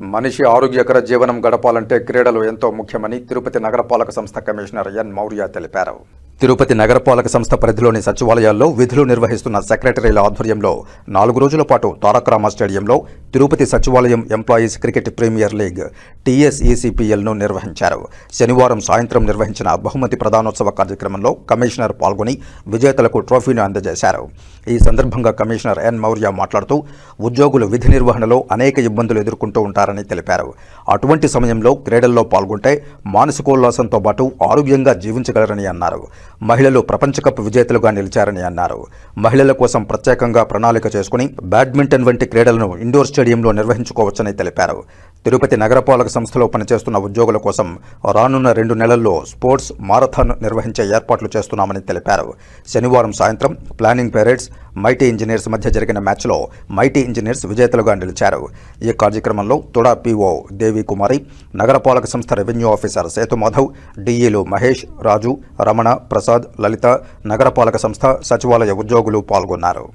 మనిషి ఆరోగ్యకర జీవనం గడపాలంటే క్రీడలు ఎంతో ముఖ్యమని తిరుపతి నగరపాలక సంస్థ కమిషనర్ ఎన్ మౌర్య తెలిపారు. తిరుపతి నగరపాలక సంస్థ పరిధిలోని సచివాలయాల్లో విధులు నిర్వహిస్తున్న సెక్రటరీల ఆధ్వర్యంలో నాలుగు రోజుల పాటు తారకరామ స్టేడియంలో తిరుపతి సచివాలయం ఎంప్లాయీస్ క్రికెట్ ప్రీమియర్ లీగ్ టీఎస్ఈసీపీఎల్ను నిర్వహించారు. శనివారం సాయంత్రం నిర్వహించిన బహుమతి ప్రధానోత్సవ కార్యక్రమంలో కమిషనర్ పాల్గొని విజేతలకు ట్రోఫీని అందజేశారు. ఈ సందర్భంగా కమిషనర్ ఎన్. మౌర్య మాట్లాడుతూ ఉద్యోగులు విధి నిర్వహణలో అనేక ఇబ్బందులు ఎదుర్కొంటూ ఉంటారని తెలిపారు. అటువంటి సమయంలో క్రీడల్లో పాల్గొంటే మానసికోల్లాసంతో పాటు ఆరోగ్యంగా జీవించగలరని అన్నారు. మహిళలు ప్రపంచ కప్ విజేతలుగా నిలిచారని అన్నారు. మహిళల కోసం ప్రత్యేకంగా ప్రణాళిక చేసుకుని బ్యాడ్మింటన్ వంటి క్రీడలను ఇండోర్ స్టేడియంలో నిర్వహించుకోవచ్చని తెలిపారు. తిరుపతి నగరపాలక సంస్థలో పనిచేస్తున్న ఉద్యోగుల కోసం రానున్న రెండు నెలల్లో స్పోర్ట్స్ మారథాన్ నిర్వహించే ఏర్పాట్లు చేస్తున్నామని తెలిపారు. శనివారం సాయంత్రం ప్లానింగ్ పెరేడ్స్ మైటీ ఇంజనీర్స్ మధ్య జరిగిన మ్యాచ్లో మైటీ ఇంజనీర్స్ విజేతలుగా నిలిచారు. ఈ కార్యక్రమంలో తుడా పీఓ దేవి కుమారి నగరపాలక సంస్థ రెవెన్యూ ఆఫీసర్ సేతు మాధవ్ డిఈలు మహేష్ రాజు రమణ ప్రసాద్ లలిత నగరపాలక సంస్థ సచివాలయ ఉద్యోగులు పాల్గొన్నారు.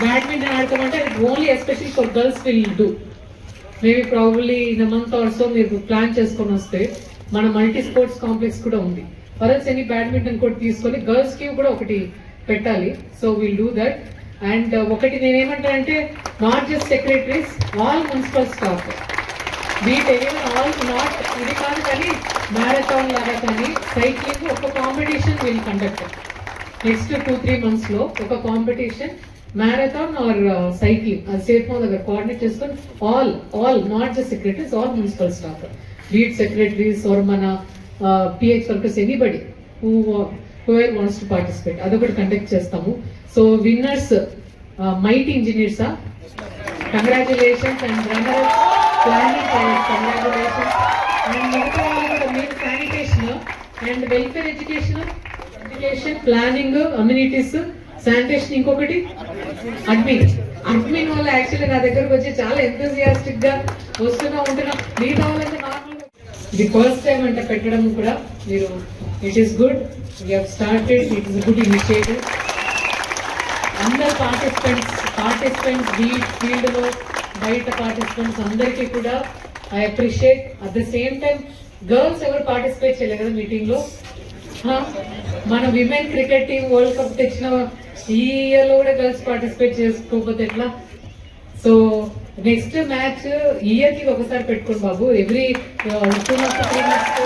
బ్యాడ్మింటన్ ఆడతాం అంటే only special for girls will do maybe probably in month or so మీరు ప్లాన్ చేసుకొని వస్తే మన మల్టీ స్పోర్ట్స్ కాంప్లెక్స్ కూడా ఉంది. ఫరల్స్ ఎనీ బ్యాడ్మింటన్ కోర్ట్ తీసుకొని గర్ల్స్కి కూడా ఒకటి పెట్టాలి. So will do that and ఒకటి నేనేమంటానంటే not just secretaries all municipal staff with all not ఇది కాదు కానీ మ్యారథాన్ లాగా కానీ సైక్లింగ్ ఒక కాంపిటీషన్ వీళ్ళు కండక్ట్ నెక్స్ట్ టూ త్రీ మంత్స్లో ఒక కాంపిటీషన్ మ్యారథాన్ ఆర్ సైక్లింగ్ అది సేఫ్ దగ్గర కోఆర్డినేట్ చేసుకొని all all not just secretaries all municipal staff lead secretaries or మన PH workers anybody who whoever wants to participate అదొకటి conduct చేస్తాము. So winners might ఇంజనీర్సా congratulations and runner planning congratulations and మిగతా వాళ్ళు కూడా sanitation and welfare education education planning amenities sanitation ఇంకొకటి. Admin admin వల్ల actually నా దగ్గరకు వచ్చి చాలా ఎంతజియాస్టిక్గా వస్తున్నా ఉంటున్నా. మిగతా వాళ్ళంతా నార్మల్ ఇది ఫస్ట్ టైం అంటే పెట్టడం కూడా. మీరు it is good you started it is good initiative అందరు పార్టిసిపెంట్స్ పార్టిసిపెంట్స్ బీ ఫీల్డ్లో బయట పార్టిసిపెంట్స్ అందరికీ కూడా I appreciate at the same time girls ఎవరు పార్టిసిపేట్ చేయలేదు కదా మీటింగ్లో? మన women cricket team world cup తెచ్చిన ఈ ఇయర్లో కూడా గర్ల్స్ పార్టిసిపేట్ చేసుకోకపోతే ఎట్లా? సో నెక్స్ట్ మ్యాచ్ ఇయర్కి ఒకసారి పెట్టుకోండి బాబు. Every two months three months